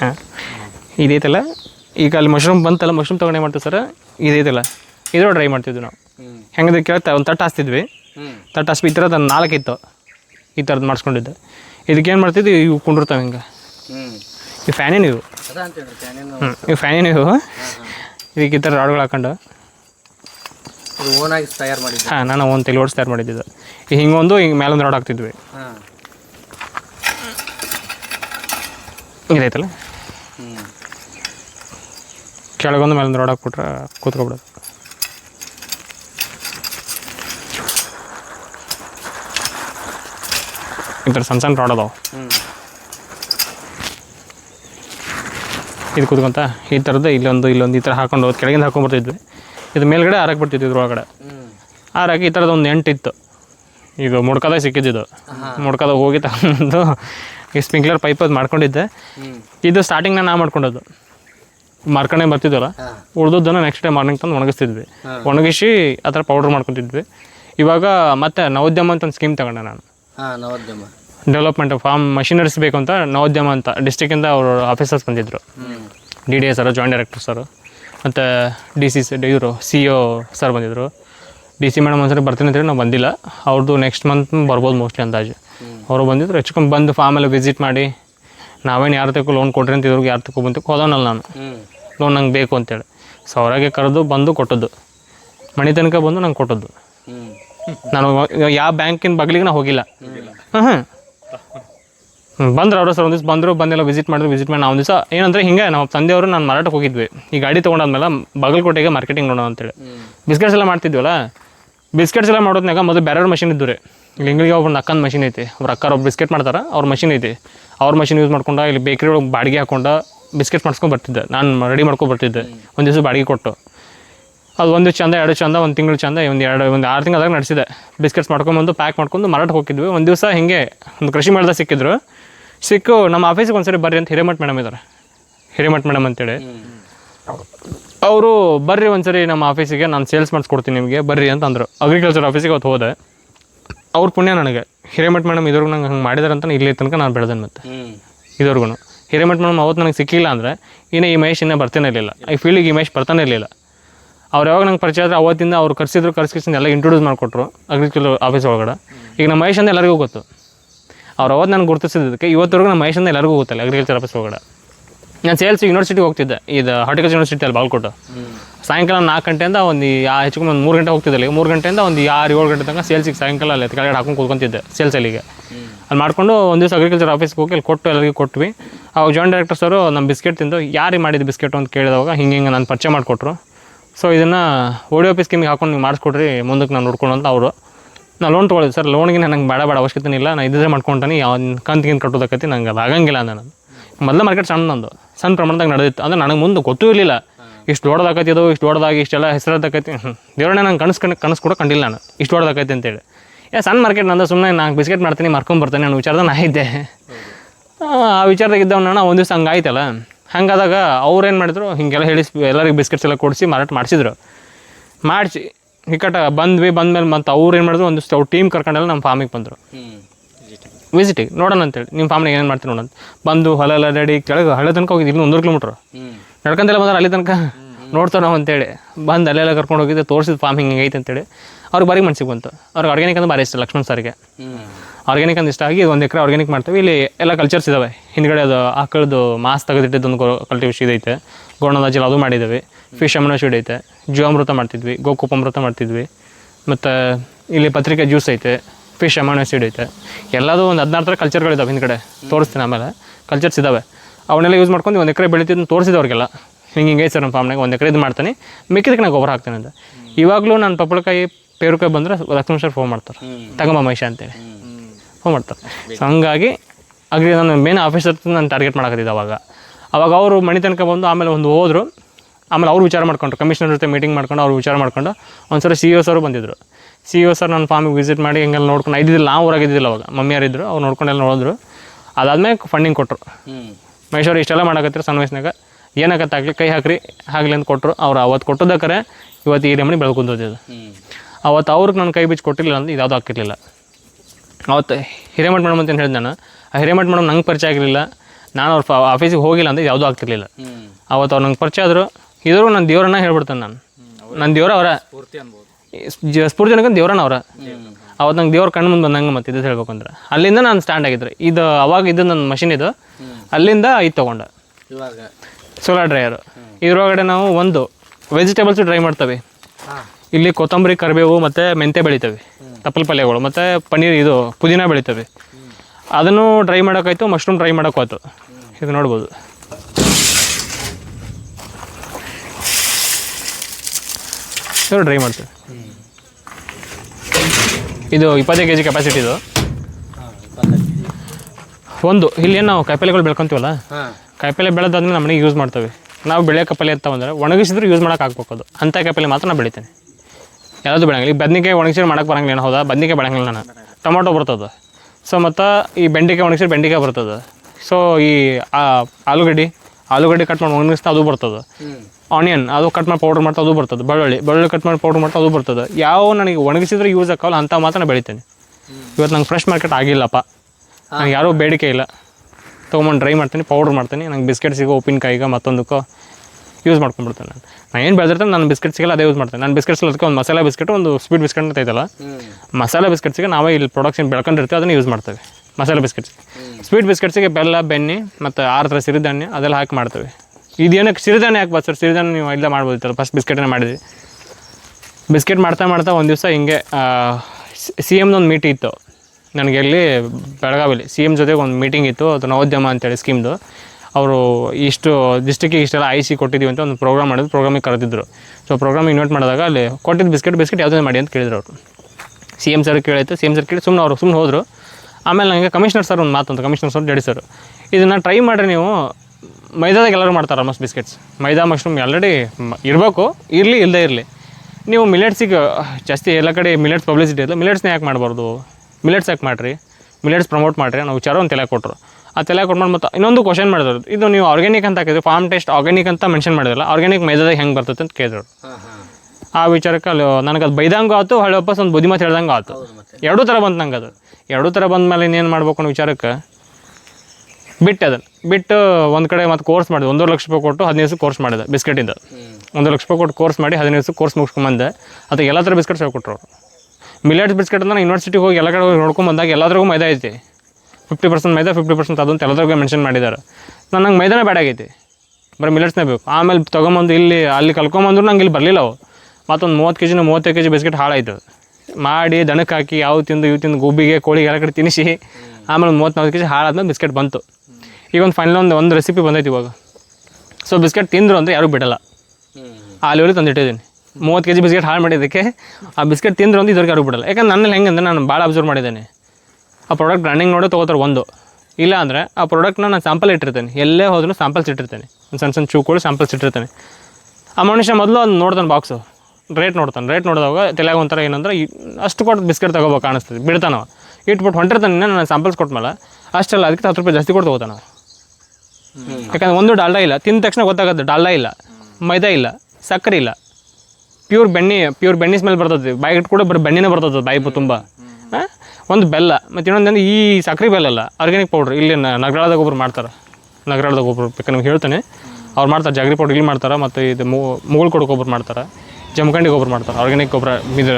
ಹಾಂ. ಇದೈತಲ್ಲ? ಈಗ ಅಲ್ಲಿ ಮಶ್ರೂಮ್ ಬಂತಲ್ಲ ಮಶ್ರೂಮ್ ತೊಗೊಂಡು ಏನು ಮಾಡ್ತೀವಿ ಸರ್? ಇದೈತಲ್ಲ. ಇದ್ರೊಳಗೆ ಡ್ರೈ ಮಾಡ್ತಿದ್ವಿ ನಾವು. ಹೆಂಗದ ಕೇಳ್ತಾ ಒಂದು ತಟ್ಟು ಹಾಸ್ತಿದ್ವಿ. ತಟ್ಟ ಹಾಸ್ಬಿ ಈ ಥರದ್ದು ನಾಲ್ಕಿತ್ತು ನಾಲ್ಕು ಇತ್ತು. ಈ ಥರದ್ದು ಮಾಡಿಸ್ಕೊಂಡಿದ್ದೆ. ಇದಕ್ಕೆ ಏನು ಮಾಡ್ತಿದ್ವಿ ಇವು ಕುಂಡಿರ್ತಾವೆ ಹಿಂಗೆ. ಈ ಫ್ಯಾನೇನು ಇವು? ಹ್ಞೂ ಇವು? ಫ್ಯಾನೇನು ಇವು ಇದಕ್ಕೆ ಈ ಥರ ರಾಡ್ಗಳು ಹಾಕೊಂಡು. ಓನಾಗಿ ತಯಾರು ಮಾಡಿದ್ದೆ? ಹಾಂ ನಾನು ಒಂದು ತಲೆ ಓಡಿಸ್ ತಯಾರು ಮಾಡಿದ್ದಿದ್ದು ಈಗ ಹಿಂಗೊಂದು ಹಿಂಗೆ ಮೇಲೊಂದು ರಾಡ್ ಹಾಕ್ತಿದ್ವಿ ಹಾಂ ಇದೈತಲ್ಲ ಕೆಳಗೊಂದು ಮೇಲೊಂದು ರೋಡ್ ಹಾಕ್ಬಿಟ್ರೆ ಕೂತ್ಕೊಬಿಡೋದು. ಈ ಥರ ಸಣ್ಣ ಸಣ್ಣ ರೋಡ್ ಅದಾವೆ. ಇದು ಕೂತ್ಕೊಂತ ಈ ಥರದ್ದು ಇಲ್ಲೊಂದು ಇಲ್ಲೊಂದು ಈ ಥರ ಹಾಕೊಂಡು ಹೋದ್ ಕೆಳಗಿಂದ ಹಾಕೊಂಡ್ಬರ್ತಿದ್ವಿ ಇದು ಮೇಲ್ಗಡೆ ಹಾರಕ್ಕೆ ಬಿಡ್ತಿದ್ವಿ ಇದ್ರೊಳಗಡೆ. ಆರಾಗಿ ಈ ಥರದ್ದು ಒಂದು ಎಂಟು ಇತ್ತು. ಇದು ಮುಡ್ಕದಾಗ ಸಿಕ್ಕಿದ್ದು ಮುಡ್ಕದಾಗ ಹೋಗಿ ತಗೊಂಡು ಈ ಸ್ಪ್ರಿಂಕ್ಲರ್ ಪೈಪ್ ಅದು ಮಾಡ್ಕೊಂಡಿದ್ದೆ. ಇದು ಸ್ಟಾರ್ಟಿಂಗ್ ನಾ ಮಾಡ್ಕೊಂಡದ್ದು. ಮಾರ್ಕಣೆ ಬರ್ತಿದ್ವಲ್ಲ? ಉಳ್ದದ್ದನ್ನು ನೆಕ್ಸ್ಟ್ ಡೇ ಮಾರ್ನಿಂಗ್ ತಂದು ಒಣಗಿಸ್ತಿದ್ವಿ. ಒಣಗಿಸಿ ಆ ಥರ ಪೌಡ್ರ್ ಮಾಡ್ಕೊತಿದ್ವಿ. ಇವಾಗ ಮತ್ತೆ ನವೋದ್ಯಮ ಅಂತ ಒಂದು ಸ್ಕೀಮ್ ತಗೊಂಡೆ ನಾನು. ನವೋದ್ಯಮ. ಡೆವಲಪ್ಮೆಂಟ್ ಫಾರ್ಮ್ ಮಷಿನರೀಸ್ ಬೇಕು ಅಂತ ನವೋದ್ಯಮ ಅಂತ ಡಿಸ್ಟಿಕ್ಕಿಂದ ಅವರು ಆಫೀಸರ್ಸ್ ಬಂದಿದ್ರು. D D S sir joint director sir ಮತ್ತು ಡಿ ಸಿ ಇವರು ಸಿ ಒ ಸರ್ ಬಂದಿದ್ರು. ಡಿ ಸಿ ಮೇಡಮ್ ಒಂದ್ಸರಿ ಬರ್ತೀನಿ ಅಂತೇಳಿ ನಾವು ಬಂದಿಲ್ಲ. ಅವ್ರದ್ದು ನೆಕ್ಸ್ಟ್ ಮಂತ್ ಬರ್ಬೋದು ಮೋಸ್ಟ್ಲಿ ಅಂದಾಜು. ಅವರು ಬಂದಿದ್ರು. ಹೆಚ್ಕೊಂಡು ಬಂದು ಫಾರ್ಮೆಲ್ಲ ವಿಸಿಟ್ ಮಾಡಿ ನಾವೇನು ಯಾರು ತಗೋ ಲೋನ್ ಕೊಡ್ರಿ ಅಂತ ಇದ್ರಿಗೆ ಯಾರು ತಗೋ ಬಂತು ಹೋದವನಲ್ಲ ನಾನು. ಲೋನ್ ನಂಗೆ ಬೇಕು ಅಂತೇಳಿ. ಸೊ ಅವರಾಗೆ ಕರೆದು ಬಂದು ಕೊಟ್ಟದ್ದು. ಮನೆ ತನಕ ಬಂದು ನಂಗೆ ಕೊಟ್ಟದ್ದು. ನಾನು ಯಾವ ಬ್ಯಾಂಕಿನ ಬಗ್ಲಿಗೆ ನಾ ಹೋಗಿಲ್ಲ. ಹಾಂ ಬಂದ್ರು ಅವರು ಸರ್ ಒಂದು ದಿವಸ ಬಂದರು ಬಂದೆಲ್ಲ ವಿಸಿಟ್ ಮಾಡಿದ್ರು ವಿಸಿಟ್ ಮಾಡಿ ನಾವು ಒಂದು ದಿವಸ ಏನಂದ್ರೆ ಹಿಂಗೆ ನಮ್ಮ ತಂದೆಯವರು ನಾನು ಮಾರಾಟಕ್ಕೆ ಹೋಗಿದ್ವಿ. ಈ ಗಾಡಿ ತೊಗೊಂಡಾದ್ಮೇಲೆ ಬಾಗಲಕೋಟೆಗೆ ಮಾರ್ಕೆಟಿಂಗ್ ನೋಡೋಣ ಅಂತೇಳಿ. ಬಿಸ್ಕೆಟ್ಸ್ ಎಲ್ಲ ಮಾಡ್ತಿದ್ವಲ್ಲ? ಬಿಸ್ಕೆಟ್ಸ್ ಎಲ್ಲ ಮಾಡೋದ್ನಾಗ ಮೊದಲು ಬೇರೆಯವ್ರ ಮಷಿನ್ ಇದ್ದು ರೀ. ಇಲ್ಲಿ ಒಬ್ಬ ಅಕ್ಕನ ಮಷಿನ್ ಐತಿ. ಅವ್ರ ಅಕ್ಕಾರ ಒಬ್ಬ ಬಿಸ್ಕೆಟ್ ಮಾಡ್ತಾರೆ, ಅವ್ರ ಮಷಿನ್ ಐತಿ. ಅವ್ರ ಮಷಿನ್ ಯೂಸ್ ಮಾಡ್ಕೊಂಡು ಇಲ್ಲಿ ಬೇಕ್ರಿ ಒಳಗೆ ಬಾಡಿಗೆ ಹಾಕೊಂಡು ಬಿಸ್ಕೆಟ್ ಮಾಡ್ಸ್ಕೊಂಡು ಬರ್ತಿದ್ದೆ. ನಾನು ರೆಡಿ ಮಾಡ್ಕೊಂಡು ಬರ್ತಿದ್ದೆ. ಒಂದು ದಿವಸ ಬಾಡಿಗೆ ಕೊಟ್ಟು. ಅದು ಒಂದು ಚಂದ, ಎರಡು ಚಂದ, ಒಂದು ತಿಂಗಳು ಚಂದ, ಒಂದು ಎರಡು, ಒಂದು ಆರು ತಿಂಗಳಾಗ ನಡೆಸಿದೆ. ಬಿಸ್ಕೆಟ್ಸ್ ಮಾಡ್ಕೊಂಬಂದು ಪ್ಯಾಕ್ ಮಾಡ್ಕೊಂಡು ಮಾರಾಟ ಹೋಗಿದ್ವಿ. ಒಂದು ದಿವಸ ಹಿಂಗೆ ಒಂದು ಕೃಷಿ ಮೇಳದಾಗ ಸಿಕ್ಕಿದ್ರು. ಸಿಕ್ಕು, ನಮ್ಮ ಆಫೀಸಿಗೆ ಒಂದ್ಸರಿ ಬರ್ರಿ ಅಂತ ಹಿರೇಮಠ್ ಮೇಡಮ್ ಇದ್ದಾರೆ ಹಿರೇಮಠ್ ಮೇಡಮ್ ಅಂತೇಳಿ. ಅವರು ಬರ್ರಿ ಒಂದ್ಸರಿ ನಮ್ಮ ಆಫೀಸಿಗೆ ನಾನು ಸೇಲ್ಸ್ ಮಾಡಿಸ್ಕೊಡ್ತೀನಿ ನಿಮಗೆ, ಬರ್ರಿ ಅಂತಂದರು ಅಗ್ರಿಕಲ್ಚರ್ ಆಫೀಸಿಗೆ ಅವತ್ತು ಹೋದೆ. ಅವ್ರ ಪುಣ್ಯ ನನಗೆ. ಹಿರೇಮಠ ಮೇಡಮ್ ಇದ್ರಿಗೂ ನಂಗೆ ಹಂಗೆ ಮಾಡಿದಾರಂತ ಅಂತ ಇಲ್ಲಿ ತನಕ ನಾನು ಬೆಳೆದೇನೆ ಮತ್ತೆ. ಇದ್ರಿಗೂ ಹಿರೇಮಠ್ ಮೇಡಮ್ ಅವತ್ತು ನನಗೆ ಸಿಕ್ಕಿಲ್ಲ ಅಂದರೆ ಇನ್ನೇ ಈ ಮಹೇಶ್ ಇನ್ನೂ ಬರ್ತಾನೆ ಇರಲಿಲ್ಲ. ಈ ಫೀಲ್ಡಿಗೆ ಈ ಮಹೇಶ್ ಬರ್ತಾನೆ ಇರಲಿಲ್ಲ. ಅವ್ರು ಯಾವಾಗ ನಂಗೆ ಪರಿಚಯ ಆದರೆ ಅವತ್ತಿಂದ ಅವ್ರು ಕರೆಸಿದ್ರು ಕರ್ಸ್ಕಿಸಿಂದ ಎಲ್ಲ ಇಂಟ್ರೊಡ್ಯೂಸ್ ಮಾಡಿಕೊಟ್ರು ಅಗ್ರಿಕಲ್ಚರ್ ಆಫೀಸ್ ಒಳಗಡೆ. ಈಗ ನಮ್ಮ ಮಹೇಶ್ ಅಂತ ಎಲ್ಲರಿಗೂ ಗೊತ್ತು. ಅವ್ರು ಅವತ್ತು ನಾನು ಗುರುತಿಸಿದ್ದಕ್ಕೆ ಇವತ್ತರೆಗೂ ನಮ್ಮ ಮಹೇಶ್ ಅಂತ ಎಲ್ಲರಿಗೂ ಗೊತ್ತಲ್ಲ ಅಗ್ರಿಕಲ್ಚರ್ ಆಫೀಸ್ ಒಳಗಡೆ. ನಾನು ಸೇಲ್ಸ್ ಯೂನಿವರ್ಸಿಟಿಗೆ ಹೋಗ್ತಿದ್ದೆ. ಇದು ಹಾರ್ಟಿಕಲ್ಚರ್ ಯೂನಿವರ್ಸಿಟಿ ಅಲ್ಲಿ ಬಾಲ್ಕೋಟು ಸಾಯಂಕಾಲ ನಾಲ್ಕು ಗಂಟೆಯಿಂದ ಒಂದು ಯಾ ಹೆಚ್ಚು ಒಂದು ಮೂರು ಗಂಟೆ ಹೋಗ್ತಿದ್ದಲ್ಲಿ ಮೂರು ಗಂಟೆಯಿಂದ ಒಂದು ಆರು, ಏಳು ಗಂಟೆ ತನಕ ಸೇಲ್ಸಿಗೆ ಸಾಯಂಕಾಲ ಅಲ್ಲಿ ಕೆಳಗಡೆ ಹಾಕೊಂಡು ಕೂತ್ಕೊಂತಿದ್ದೆ ಸೇಲ್ಸ್ ಅಲ್ಲಿಗೆ. ಅಲ್ಲಿ ಮಾಡಿಕೊಂಡು ಒಂದು ದಿವಸ ಅಗ್ರಿಕಲ್ಚರ್ ಆಫೀಸ್ಗೆ ಹೋಗಿ ಅಲ್ಲಿ ಕೊಟ್ಟು ಎಲ್ಲರಿಗೂ ಕೊಟ್ವಿ. ಅವಾಗ ಜಾಯಿಂಟ್ ಡೈರೆಕ್ಟರ್ ಸರು ನಮ್ಮ ಬಿಸ್ಕೆಟ್ ತಿಂದು, ಯಾರಿಗೆ ಮಾಡಿದ ಬಿಸ್ಕೆಟ್? ಅಂತ ಕೇಳಿದವಾಗ ಹಿಂಗೆ ಹಿಂಗೆ ನಾನು ಪರಿಚಯ ಮಾಡಿಕೊಟ್ರು. ಸೊ ಇದನ್ನು ಓಡಿ ಆಫೀಸ್ ಸ್ಕೀಮಿಗೆ ಹಾಕೊಂಡು ನೀವು ಮಾಡಿಸ್ಕೊಡ್ರಿ, ಮುಂದಕ್ಕೆ ನಾನು ನೋಡ್ಕೊಂಡು ಅಂತ ಅವರು. ನಾನು ಲೋನ್ ತೊಗೊಳಿದ್ದೆ ಸರ್ ಲೋನ್ಗೆ ನನಗೆ ಬೇಡ ಬೇಡ ಅವಶ್ಯಕತೆ ಇಲ್ಲ. ನಾನು ಇದ್ದರೆ ಮಾಡ್ಕೊಂತಾನೆ. ಯಾವ ಕಂತಿಗಿಂತ ಕಟ್ಟೋದಕ್ಕೆ ನಂಗೆ ಅದು ಆಗಂಗಿಲ್ಲ ನಾನು. ಮೊದಲ ಮಾರ್ಕೆಟ್ ಸಣ್ಣ ನಂದು. ಸಣ್ಣ ಪ್ರಮಾಣದಾಗ ನಡೆದಿತ್ತು. ಅಂದ್ರೆ ನನಗೆ ಮುಂದೆ ಗೊತ್ತೂ ಇರಲಿಲ್ಲ. ಇಷ್ಟು ದೊಡ್ಡದಾಗೈತಿ ಅದು, ಇಷ್ಟು ದೊಡ್ಡದಾಗಿ ಇಷ್ಟೆಲ್ಲ ಹೆಸರಾದಕೈತಿ ದೇವ್ರನ್ನ ನಂಗೆ ಕನಸು ಕಣ್, ಕನಸು ಕೂಡ ಕಂಡಿಲ್ಲ ನಾನು. ಇಷ್ಟು ದೊಡ್ಡದಾಗೈತಿ ಅಂತೇಳಿ. ಏ, ಸಣ್ಣ ಮಾರ್ಕೆಟ್ ನಂದು ಸುಮ್ಮನೆ ನಾನು ಬಿಸ್ಕೆಟ್ ಮಾಡ್ತೀನಿ ಬರ್ತೇನೆ ಅನ್ನೋ ವಿಚಾರದಾಗ ನಾ ಇದ್ದೆ. ಆ ವಿಚಾರದಾಗ ಇದ್ದವನ್ನ ಒಂದು ದಿವಸ ಹಂಗಾಯ್ತಲ್ಲ ಹಂಗಾದಾಗ ಅವ್ರು ಏನು ಮಾಡಿದ್ರು, ಹಿಂಗೆಲ್ಲ ಹೇಳಿ ಎಲ್ಲರಿಗೆ ಬಿಸ್ಕೆಟ್ಸ್ ಎಲ್ಲ ಕೊಡಿಸಿ ಮಾರಾಟ ಮಾಡಿಸಿದ್ರು. ಮಾಡಿಸಿ ಇಕ್ಕಟ್ಟ ಬಂದ್ವಿ, ಬಂದ್ಮೇಲೆ ಮತ್ತು ಅವ್ರು ಏನು ಮಾಡಿದ್ರು, ಒಂದು ಟೀಮ್ ಕರ್ಕೊಂಡೆಲ್ಲ ನಮ್ಮ ಫಾರ್ಮಿಗೆ ಬಂದರು. ವಿಸಿಟಿಗೆ ನೋಡೋಣ ಅಂತೇಳಿ. ನಿಮ್ಮ ಫಾರ್ಮ್ನಾಗ ಏನೇನು ಮಾಡ್ತೀನಿ ನೋಡೋಣ ಬಂದು ಹೊಲ ಎಲ್ಲ ರೆಡಿ, ಕೆಳಗೆ ಹಳೆ ತನಕ ಹೋಗಿದ್ದು ಇನ್ನೂ ಒಂದೂರು ಕಿಲೋಮೀಟ್ರ್ ನಡ್ಕೊಂತೆಲ್ಲ ಬಂದ್ರೆ ಅಲ್ಲಿ ತನಕ ನೋಡ್ತಾವೆ ನಾವು ಅಂತೇಳಿ. ಬಂದು ಅಲ್ಲೆಲ್ಲ ಕರ್ಕೊಂಡು ಹೋಗಿದ್ದೆ ತೋರಿಸಿದ ಫಾರ್ಮ್ ಹಿಂಗೆ ಐತೆ ಅಂತೇಳಿ. ಅವ್ರಿಗೆ ಬಾರಿ ಮನ್ಸಿಗೆ ಬಂತು. ಅವ್ರಿಗೆ ಆರ್ಗ್ಯಾನಿಕ್ ಅಂದ್ರೆ ಭಾರಿ ಇಷ್ಟ, ಲಕ್ಷ್ಮಣ್ ಸರ್ಗೆ ಆರ್ಗ್ಯಾನಿಕ್ ಅಂದ್ರೆ ಇಷ್ಟ ಆಗಿ ಒಂದು ಎಕರೆ ಆರ್ಗ್ಯಾನಿಕ್ ಮಾಡ್ತೇವೆ. ಇಲ್ಲಿ ಎಲ್ಲ ಕಲ್ಚರ್ಸ್ ಇದಾವೆ. ಹಿಂದ್ಗಡೆ ಅದು ಆಕಳದು ಮಾಸ್ ತೆಗೆದಿಟ್ಟಿದ್ದು ಒಂದು ಕಲ್ಟಿವೇಶನ್ ಇದೈತೆ ಗೋಣದಾಜಿಲ್ ಅದು ಮಾಡಿದ್ದೀವಿ. ಫಿಶ್ ಅಮನ ಶೀಡ್ ಐತೆ. ಜೀವಾಮೃತ ಮಾಡ್ತಿದ್ವಿ. ಗೋಕುಪಾಮೃತ ಮಾಡ್ತಿದ್ವಿ. ಮತ್ತು ಇಲ್ಲಿ ಪತ್ರಿಕೆ ಜ್ಯೂಸ್ ಐತೆ. ಫಿಶ್ ಅಮನ ಸೀಡ್ ಐತೆ. ಎಲ್ಲದೂ ಒಂದು ಹದಿನಾರು ಥರ ಕಲ್ಚರ್ಗಳಿದ್ದಾವೆ ಹಿಂದ್ಗಡೆ. ತೋರಿಸ್ತೀನಿ ಆಮೇಲೆ. ಕಲ್ಚರ್ಸ್ ಇದ್ದಾವೆ ಅವನ್ನೆಲ್ಲ ಯೂಸ್ ಮಾಡ್ಕೊಂಡು ಒಂದು ಎಕರೆ ಬೆಳಿತಿದ್ದು ತೋರಿಸಿದವ್ರಿಗೆಲ್ಲ ಹಿಂಗೆ ಹಿಂಗೆ ಸರ್ ನಮ್ಮ ಫಾರ್ಮ್ನಾಗ ಒಂದು ಎಕರೆ ಇದು ಮಾಡ್ತೀನಿ. ಮಿಕ್ಕಿದಕ್ಕೆ ನಾನು ಗೊಬ್ಬರ ಹಾಕ್ತೀನಿ ಅಂತ ಇವಾಗಲೂ ನಾನು ಪಪ್ಪಳಕಾಯಿ ಪೇರುಕಾಯಿ ಬಂದರೆ ಲಕ್ಷ್ಮಣ್ ಸರ್ ಫೋನ್ ಮಾಡ್ತಾರೆ. ತಗೊಂಬ ಮಹಿಷ ಅಂತೇಳಿ. ಫೋನ್ ಮಾಡ್ತಾರೆ. ಸೊ ಹಂಗಾಗಿ ಅಗ್ರಿ ನಾನು ಮೇನ್ ಆಫೀಸರ್ ನಾನು ಟಾರ್ಗೆಟ್ ಮಾಡಕತ್ತಿದ್ದೆ ಅವಾಗ. ಅವಾಗ ಅವರು ಮನೆ ತನಕ ಬಂದು ಆಮೇಲೆ ಒಂದು ಹೋದರು. ಆಮೇಲೆ ಅವ್ರು ವಿಚಾರ ಮಾಡ್ಕೊಂಡ್ರು. ಕಮಿಷನರ್ ಜೊತೆ ಮೀಟಿಂಗ್ ಮಾಡ್ಕೊಂಡು ಅವ್ರು ವಿಚಾರ ಮಾಡ್ಕೊಂಡು ಒಂದ್ಸರಿ ಸಿ ಒ ಸರ್ ಬಂದಿದ್ದರು ಸಿ ಒ ಸರ್ ನನ್ನ ಫಾರ್ಮಿಗೆ ವಿಸಿಟ್ ಮಾಡಿ ಹಿಂಗೆಲ್ಲ ನೋಡ್ಕೊಂಡು ಇದ್ದಿದ್ದಿಲ್ಲ ನಾವು ಊರಾಗಿದ್ದಿಲ್ಲ ಅವಾಗ. ಮಮ್ಮಿಯಾರಿದ್ದರು ಅವ್ರು ನೋಡ್ಕೊಂಡೆಲ್ಲ ನೋಡಿದ್ರು. ಅದಾದ್ಮೇಲೆ ಫಂಡಿಂಗ್ ಕೊಟ್ಟರು ಮೈಸೂರು ಇಷ್ಟೆಲ್ಲ ಮಾಡಕತ್ತಿರ ಸಣ್ಣ ವಯಸ್ಸಿನಾಗ? ಏನಾಗತ್ತಾಗಲಿ ಕೈ ಹಾಕ್ರಿ ಹಾಕ್ಲಿ ಅಂತ ಕೊಟ್ಟರು ಅವ್ರು ಅವತ್ತು ಕೊಟ್ಟದಕ್ಕರೆ ಇವತ್ತು ಈ ರೆಮಣಿ ಬೆಳ್ಕೊಂಡೋದು ಹ್ಮ್. ಅವತ್ತು ಅವ್ರಿಗೆ ನಾನು ಕೈ ಬಿಚ್ಚಿ ಕೊಟ್ಟಿಲ್ಲ ಅಂದ್ರೆ ಇದ್ಯಾವುದೂ ಹಾಕಿರಲಿಲ್ಲ. ಅವತ್ತು ಹಿರೇಮಠ ಮೇಡಮ್ ಅಂತ ಹೇಳಿದೆ ನಾನು ಆ ಹಿರೇಮಠ ಮೇಡಮ್ ನಂಗೆ ಪರಿಚಯ ಆಗಿರಲಿಲ್ಲ. ನಾನು ಅವ್ರ ಆಫೀಸಿಗೆ ಹೋಗಿಲ್ಲ ಅಂದರೆ ಯಾವುದೂ ಆಗ್ತಿರ್ಲಿಲ್ಲ ಅವತ್ತು ಅವ್ರು ನಂಗೆ ಪರಿಚಯ ಆದರು ಇದ್ರು ನನ್ನ ದೇವ್ರನ್ನ ಹೇಳ್ಬಿಡ್ತಾನೆ ನಾನು. ನನ್ನ ದೇವ್ರ ಅವರ. ಪೂರ್ತಿ ದೇವ್ರನ ಅವ್ರ. ಅವತ್ತು ನಂಗೆ ದೇವ್ರ ಕಣ್ಣು ಮುಂದೆ ಬಂದಂಗೆ ಮತ್ತೆ ಇದು ಹೇಳ್ಬೇಕು ಅಂದ್ರೆ. ಅಲ್ಲಿಂದ ನಾನು ಸ್ಟ್ಯಾಂಡ್ ಆಗಿದ್ರೆ. ಇದು ಅವಾಗ ಇದು ನನ್ನ ಮಷಿನ್ ಇದು. ಅಲ್ಲಿಂದ ಇದು ತೊಗೊಂಡೆ. ಸೋಲಾರ್ ಡ್ರೈಯರು ಇದ್ರೊಳಗಡೆ ನಾವು ಒಂದು ವೆಜಿಟೇಬಲ್ಸ್ ಡ್ರೈ ಮಾಡ್ತೇವೆ. ಇಲ್ಲಿ ಕೊತ್ತಂಬರಿ ಕರಿಬೇವು ಮತ್ತು ಮೆಂತೆ ಬೆಳಿತೇವೆ. ತಪ್ಪಲ್ ಪಲ್ಯಗಳು ಮತ್ತು ಪನ್ನೀರ್ ಇದು ಪುದೀನ ಬೆಳಿತೇವೆ. ಅದನ್ನು ಡ್ರೈ ಮಾಡೋಕ್ಕಾಯ್ತು ಮಶ್ರೂಮ್ ಡ್ರೈ ಮಾಡೋಕ್ಕಾಯ್ತು ಇದು ನೋಡ್ಬೋದು. ಡ್ರೈ ಮಾಡ್ತೇವೆ. ಇದು ಇಪ್ಪತ್ತೈದು ಕೆ ಜಿ ಕೆಪಾಸಿಟಿ ಇದು. ಒಂದು ಇಲ್ಲೇನು ನಾವು ಕಾಯಿಪಲ್ಲೆಗಳು ಬೆಳ್ಕೊಂತೀವಲ್ಲ? ಕಾಯಿಪಲ್ಲೆ ಬೆಳೆದಾದ್ಮೇಲೆ ನಮ್ಮ ಮನೆಗೆ ಯೂಸ್ ಮಾಡ್ತೇವೆ. ನಾವು ಬೆಳೆಯೋ ಕಾಯಿಪಲ್ಲೆ ಅಂತ ಬಂದರೆ ಒಣಗಿಸಿದ್ರೆ ಯೂಸ್ ಮಾಡೋಕೆ ಹಾಕ್ಬೇಕು ಅದು. ಅಂಥ ಕಾಯಿಪಲ್ಲೆ ಮಾತ್ರ ನಾನು ಬೆಳಿತೇನೆ ಯಾವುದು ಬೆಳಂಗಿಲ್ಲ. ಈ ಬದ್ನಿಕಾಯಿ ಒಣಗಿಸಿದ್ರೆ ಮಾಡೋಕೆ ಬರಂಗಿಲ್ಲ ಏನು ಹೌದಾ? ಬದ್ನಿಕಾಯಿ ಬೆಳಂಗಿಲ್ಲ ನಾನು. ಟೊಮೊಟೊ ಬರ್ತದೆ. ಸೊ ಮತ್ತು ಈ ಬೆಂಡೆಕಾಯಿ ಒಣಗಿಸಿದ್ರೆ ಬೆಂಡೆಕಾಯಿ ಬರ್ತದೆ. ಸೊ ಈ ಆಲೂಗಡ್ಡೆ ಆಲೂಗಡ್ಡೆ ಕಟ್ ಮಾಡಿ ಒಣಗಿಸ್ತಾ ಅದು ಬರ್ತದೆ. ಆನಿಯನ್ ಅದು ಕಟ್ ಮಾಡಿ ಪೌಡರ್ ಮಾಡ್ತಾ ಅದು ಬರ್ತದೆ. ಬೆಳ್ಳುಳ್ಳಿ ಬೆಳ್ಳುಳ್ಳಿ ಕಟ್ ಮಾಡಿ ಪೌಡರ್ ಮಾಡ್ತಾ ಅದು ಬರ್ತದೆ. ಯಾವ ನನಗೆ ಒಣಗಿಸಿದ್ರೆ ಯೂಸ್ ಆಗೋಲ್ಲ ಅಂತ ಮಾತ್ರ ನಾನು ಬೆಳಿತೇನೆ. ಇವತ್ತು ನಂಗೆ ಫ್ರೆಶ್ ಮಾರ್ಕೆಟ್ ಆಗಿಲ್ಲಪ್ಪ. ನಂಗೆ ಯಾರೂ ಬೇಡಿಕೆ ಇಲ್ಲ. ತೊಗೊಂಡು ಡ್ರೈ ಮಾಡ್ತೀನಿ ಪೌಡ್ರ್ ಮಾಡ್ತೀನಿ. ನಂಗೆ ಬಿಸ್ಕೆಟ್ ಸಿಗೋ ಉಪ್ಪಿನಕಾಯಿಗೆ ಮತ್ತೊಂದಕ್ಕೂ ಯೂಸ್ ಮಾಡ್ಕೊಂಡ್ಬಿಡ್ತೇನೆ ನಾನು. ನಾನು ಏನು ಬೆಳೆದಿರ್ತೇನೆ ನಾನು ಬಿಸ್ಕೆಟ್ ಸಿಗಲ್ಲ ಅದೇ ಯೂಸ್ ಮಾಡ್ತೇನೆ. ನಾನು ಬಿಸ್ಕೆಟ್ಸ್ ಅದಕ್ಕೆ ಒಂದು ಮಸಾಲೆ ಬಿಸ್ಕೆಟ್ ಒಂದು ಸ್ವೀಟ್ ಬಿಸ್ಕೆಟ್ ಅಂತ ಐತಲ್ಲ? ಮಸಾಲೆ ಬಿಸ್ಕೆಟ್ಸಿಗೆ ನಾವೇ ಇಲ್ಲಿ ಪ್ರೊಡಕ್ಷನ್ ಬೆಳ್ಕೊಂಡಿರ್ತೀವಿ ಅದನ್ನು ಯೂಸ್ ಮಾಡ್ತೇವೆ. ಮಸಾಲೆ ಬಿಸ್ಕೆಟ್ಸ್. ಸ್ವೀಟ್ ಬಿಸ್ಕೆಟ್ಸಿಗೆ ಬೆಲ್ಲ, ಬೆಣ್ಣೆ ಮತ್ತು ಆರು ಥರ ಸಿರಿಧಾನ್ಯ ಅದೆಲ್ಲ ಹಾಕಿ ಮಾಡ್ತೇವೆ. ಇದೇನಕ್ಕೆ ಸಿರಿಧಾನ್ಯ ಹಾಕ್ಬೋದು ಸರ್, ಸಿರಿಧಾನ್ಯ ನೀವು ಇಲ್ಲ ಮಾಡ್ಬೋದಿತ್ತಲ್ಲ ಫಸ್ಟ್ ಬಿಸ್ಕೆಟನ್ನ ಮಾಡಿದ್ವಿ. ಬಿಸ್ಕೆಟ್ ಮಾಡ್ತಾ ಮಾಡ್ತಾ ಒಂದು ದಿವಸ ಹಿಂಗೆ ಸಿ ಎಮ್ದೊಂದು ಒಂದು ಮೀಟ್ ಇತ್ತು. ನನಗೆ ಇಲ್ಲಿ ಬೆಳಗಾವಿಲಿ ಸಿ ಎಂ ಜೊತೆಗೆ ಒಂದು ಮೀಟಿಂಗ್ ಇತ್ತು, ಅದು ನವೋದ್ಯಮ ಅಂತೇಳಿ ಸ್ಕೀಮ್ದು ಅವರು ಇಷ್ಟು ಡಿಸ್ಟಿಕ್ಕಿಗೆ ಇಷ್ಟೆಲ್ಲ ಐ ಸಿ ಕೊಟ್ಟಿದ್ದೀವಿ ಅಂತ ಒಂದು ಪ್ರೋಗ್ರಾಮ್ ಮಾಡಿದ್ರು ಪ್ರೋಗ್ರಾಮಿಗೆ ಕರೆದಿದ್ದರು ಸೊ ಪ್ರೋಗ್ರಾಮ್ ಇನ್ವೈಟ್ ಮಾಡಿದಾಗ ಅಲ್ಲಿ ಕೊಟ್ಟಿದ್ದು ಬಿಸ್ಕೆಟ್ ಬಿಸ್ಕೆಟ್ ಯಾವುದೇ ಮಾಡಿ ಅಂತ ಕೇಳಿದ್ರು ಅವರು. ಸಿ ಎಂ ಸರ್ ಕೇಳಿತ್ತು ಸಿ ಎಂ ಸರ್ ಕೇಳಿ ಸುಮ್ಮನೆ ಅವರು ಸುಮ್ಮನೆ ಹೋದರು. ಆಮೇಲೆ ನನಗೆ ಕಮಿಷನರ್ ಸರ್ ಒಂದು ಮಾತಂತ ಕಮಿಷನರ್ ಸರ್ ಜಡಿ ಸರ್ ಇದನ್ನು ಟ್ರೈ ಮಾಡಿರಿ ನೀವು. ಮೈದಾದಾಗ ಎಲ್ಲರೂ ಮಾಡ್ತಾರೆ almost biscuits maida mushroom already ಇರಬೇಕು ಇರಲಿ ಇಲ್ಲದೇ ಇರಲಿ. ನೀವು ಮಿಲೆಟ್ಸಿಗೆ ಜಾಸ್ತಿ ಎಲ್ಲ ಕಡೆ ಮಿಲೆಟ್ಸ್ ಪಬ್ಲಿಸಿಟಿ ಇಲ್ಲ. ಮಿಲೆಟ್ಸ್ನ ಯಾಕೆ ಮಾಡಬಾರ್ದು? ಮಿಲೆಟ್ಸ್ ಯಾಕೆ ಮಾಡಿರಿ? ಮಿಲೆಟ್ಸ್ ಪ್ರಮೋಟ್ ಮಾಡಿರಿ ನಾವು ವಿಚಾರ ಒಂದು ತಲೆ ಕೊಟ್ಟರು ಆ ತಲೆ ಕೊಟ್ಕೊಂಡು ಮತ್ತು ಇನ್ನೊಂದು ಕ್ವಶನ್ ಮಾಡಿದ್ರು. ಇದು ನೀವು ಆರ್ಗ್ಯಾನಿಕ್ ಅಂತ ಹಾಕಿದ್ರು ಫಾರ್ಮ್ ಟೇಸ್ಟ್ ಆರ್ಗ್ಯಾನಿಕ್ ಅಂತ ಮೆನ್ಷನ್ ಮಾಡಿದ್ರಲ್ಲ ಆರ್ಗ್ಯಾನಿಕ್ ಮೈದಾದಾಗ ಹೆಂಗೆ ಬರ್ತೈತೆ ಅಂತ ಕೇಳಿದ್ರು. ಆ ವಿಚಾರಕ್ಕೆ ಅಲ್ಲಿ ನನಗೆ ಅದು ಬೈದಂಗೂ ಆಯ್ತು ಹಳೆ ವಾಪಸ್ ಒಂದು ಬುದ್ಧಿ ಮಾತು ಹೇಳ್ದಂಗೆ ಆಯ್ತು ಎರಡೂ ಥರ ಬಂತು ನಂಗೆ ಅದು ಎರಡೂ ಥರ ಬಂದ ಮೇಲೆ ಇನ್ನೇನು ಮಾಡ್ಬೇಕು ಅನ್ನೋ ವಿಚಾರಕ್ಕೆ ಬಿಟ್ಟು ಅದನ್ನು. ಬಿಟ್ಟು ಒಂದು ಕಡೆ ಮತ್ತು ಕೋರ್ಸ್ ಮಾಡಿದೆ ಒಂದೂವರೆ ಲಕ್ಷ ರೂಪಾಯಿ ಕೊಟ್ಟು ಹದಿನೈದು ದಿವಸ ಕೋರ್ಸ್ ಮಾಡಿದೆ ಬಿಸ್ಕೆಟಿಂದ. ಇಂದ ಒಂದು ಲಕ್ಷ ರೂಪಾಯಿ ಕೊಟ್ಟು ಕೋರ್ಸ್ ಮಾಡಿ ಹದಿನೈದು ದಿವಸ ಕೋರ್ಸ್ ಮುಗಿಸ್ಕೊಂಬಂದೆ ಅದಕ್ಕೆ ಎಲ್ಲ ಥರ ಬಿಸ್ಕೆಟ್ಸ್ ಹೇಳ್ಕೊಟ್ರು ಅವರು. ಮಿಲೆಟ್ಸ್ ಬಿಸ್ಕೆಟ್ ನಾನು ಯೂನಿವರ್ಸಿಟಿಗೆ ಹೋಗಿ ಎಲ್ಲ ಕಡೆ ಹೋಗಿ ನೋಡ್ಕೊಂಡು ಬಂದಾಗ ಎಲ್ಲದ್ರಾಗೂ ಮೈದಾ ಐತಿ. Fifty percent maida fifty percent ಅದು ಅಂತ ಎಲ್ಲದ್ರಾಗೂ ಮೆನ್ಷನ್ ಮಾಡಿದ್ದಾರೆ. ನಾನು ನಂಗೆ ಮೈದಾನೇ ಬೇಡ ಆಗೈತಿ. ಬರೀ ಮಿಲೆಟ್ಸ್ನೇ ಬೇಕು. ಆಮೇಲೆ ತೊಗೊಂಬಂದು ಇಲ್ಲಿ ಅಲ್ಲಿ ಕಲ್ಕೊಂಬಂದ್ರು ನಂಗೆ ಇಲ್ಲಿ ಬರಲಿಲ್ಲ ಅವು. ಮತ್ತೊಂದು ಮೂವತ್ತು ಕೆ ಜಿನ ಮೂವತ್ತೈದು ಕೆ ಜಿ ಬಿಸ್ಕೆಟ್ ಹಾಳಾಯ್ತು. ಮಾಡಿ ದಣಕ್ಕೆ ಹಾಕಿ ಯಾವ ತಿಂದು ಇವು ತಿಂದು ಗುಬ್ಬಿಗೆ, ಕೋಳಿಗೆ ಎಲ್ಲ ಕಡೆ ತಿನ್ನಿಸಿ ಆಮೇಲೆ ಒಂದು ಮೂವತ್ತು ಕೆ ಜಿ ಹಾಳಾದ್ಮೇಲೆ ಬಿಸ್ಕೆಟ್ ಬಂತು. ಈಗ ಒಂದು ಫೈನಲ್ ಒಂದು ಒಂದು ರೆಸಿಪಿ ಬಂದೈತೆ ಇವಾಗ. ಸೊ ಬಿಸ್ಕೆಟ್ ತಿಂದರು ಅಂದರೆ ಯಾರೂ ಬಿಡಲ್ಲ. ಆ ತಂದಿಟ್ಟಿದ್ದೀನಿ ಮೂವತ್ತು ಕೆಜಿ ಬಿಸ್ಕೆಟ್ ಹಾಳು ಮಾಡಿದ್ದಕ್ಕೆ ಆ ಬಿಸ್ಕೆಟ್ ತಿಂದರು ಅಂದ್ರೆ ಇದ್ರಿಗೆ ಯಾರು ಬಿಡಲ್ಲ. ಯಾಕಂದ್ರೆ ನನ್ನಲ್ಲಿ ಹೆಂಗೆ ನಾನು ಭಾಳ ಅಬ್ಸರ್ವ್ ಮಾಡಿದ್ದೇನೆ. ಆ ಪ್ರಾಡಕ್ಟ್ ರನ್ನಿಂಗ್ ನೋಡೋ ತೊಗೋತಾರೆ ಒಂದು. ಇಲ್ಲ ಅಂದರೆ ಆ ಪ್ರಾಡಕ್ಟ್ನ ನಾನು ಸ್ಯಾಂಪಲ್ ಇಟ್ಟಿರ್ತೇನೆ. ಎಲ್ಲೇ ಹೋದ್ರೂ ಸ್ಯಾಂಪಲ್ಸ್ ಇಟ್ಟಿರ್ತೇನೆ. ಒಂದು ಸಣ್ಣ ಸಣ್ಣ ಚೂಕೊಳ್ಳಿ ಸ್ಯಾಂಪಲ್ಸ್ ಇಟ್ಟಿರ್ತೇನೆ. ಆ ಮನುಷ್ಯ ಮೊದಲು ಅದು ನೋಡ್ತಾನೆ ಬಾಕ್ಸು ರೇಟ್ ನೋಡ್ತಾನೆ. ರೇಟ್ ನೋಡಿದಾಗ ತಲೆಯಾಗ ಒಂಥರ ಏನಂದ್ರೆ ಅಷ್ಟು ಕೊಟ್ಟು ಬಿಸ್ಕೆಟ್ ತಗೋಬೇಕು ಕಾಣಿಸ್ತದೆ. ಬಿಡ್ತಾನವ ಇಟ್ಬಿಟ್ಟು ಹೊಂಟಿರ್ತಾನೆ ನಾನು ಸ್ಯಾಂಪಲ್ಸ್ ಕೊಟ್ಮೇಲೆ ಅಷ್ಟೆಲ್ಲ ಅದಕ್ಕೆ ಹತ್ತು ರೂಪಾಯಿ ಜಾಸ್ತಿ ಕೊಟ್ಟು ತಗೋತಾನ ಯಾಕಂದ್ರೆ ಒಂದು ಡಾಲ್ಡಾ ಇಲ್ಲ. ತಿಂದ ತಕ್ಷಣ ಗೊತ್ತಾಗುತ್ತೆ ಡಾಲ್ಡಾ ಇಲ್ಲ. ಮೈದಾ ಇಲ್ಲ. ಸಕ್ಕರೆ ಇಲ್ಲ. ಪ್ಯೂರ್ ಬೆಣ್ಣೆ ಪ್ಯೂರ್ ಬೆಣ್ಣೆ ಸ್ಮೆಲ್ ಬರ್ತದೆ. ಬಾಯಿ ಕೂಡ ಬರೀ ಬೆಣ್ಣೆನೇ ಬರ್ತದೆ ಬಾಯಿ ತುಂಬ? ಒಂದು ಬೆಲ್ಲ. ಮತ್ತು ಇನ್ನೊಂದು ಈ ಸಕ್ಕರೆ ಬೆಲ್ಲ ಅಲ್ಲ ಆರ್ಗ್ಯಾನಿಕ್ ಪೌಡ್ರ್ ಇಲ್ಲಿ ನಗರಾಳದ ಗೊಬ್ಬರ ಒಬ್ರು ಮಾಡ್ತಾರೆ. ನಗರಾಳದ ಒಬ್ರು ಬೇಕಾದ್ರೆ ನಿಮ್ಗೆ ಹೇಳ್ತಾನೆ. ಅವ್ರು ಮಾಡ್ತಾರೆ. ಜಾಗ್ರಿ ಪೌಡ್ರ್ ಇಲ್ಲಿ ಮಾಡ್ತಾರೆ. ಮತ್ತು ಇದು ಮುಗುಳ್ ಗೊಬ್ಬರ ಮಾಡ್ತಾರೆ. ಜಮಖಂಡಿಗೆ ಗೊಬ್ಬರ ಮಾಡ್ತಾರೆ ಆರ್ಗ್ಯಾನಿಕ್ ಗೊಬ್ಬರ, ಇದು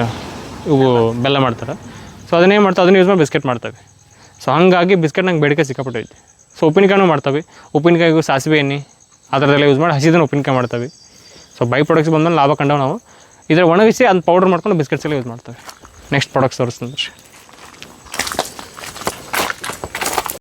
ಇವು ಬೆಲ್ಲ ಮಾಡ್ತಾರೆ. ಸೊ ಅದನ್ನೇ ಮಾಡ್ತಾರೆ ಅದನ್ನ ಯೂಸ್ ಮಾಡಿ ಬಿಸ್ಕೆಟ್ ಮಾಡ್ತೇವೆ. ಸೊ ಹಾಗಾಗಿ ಬಿಸ್ಕೆಟ್ ನಂಗೆ ಬೇಡಿಕೆ ಸಿಕ್ಕಾಪಟ್ಟೈತಿ. ಸೊ ಉಪ್ಪಿನಕಾಯಿನೂ ಮಾಡ್ತವೆ. ಉಪ್ಪಿನಕಾಯಿಗೂ ಸಾಸಿವೆ ಎಣ್ಣೆ ಆ ಥರದ್ದೆಲ್ಲ ಯೂಸ್ ಮಾಡಿ ಹಸಿದನ್ನು ಉಪ್ಪಿನಕಾಯಿ ಮಾಡ್ತವೆ. ಸೊ ಬೈ ಪ್ರಾಡಕ್ಟ್ಸ್ ಬಂದ್ಮೇಲೆ ಲಾಭ ಕಂಡವು ನಾವು. ಇದರ ಒಣಗಿಸಿ ಅದನ್ನ ಪೌಡರ್ ಮಾಡ್ಕೊಂಡು ಬಿಸ್ಕೆಟ್ಸ್ ಎಲ್ಲ ಯೂಸ್ ಮಾಡ್ತೇವೆ. Next products ತೋರಿಸ್ತಂದ್ರೆ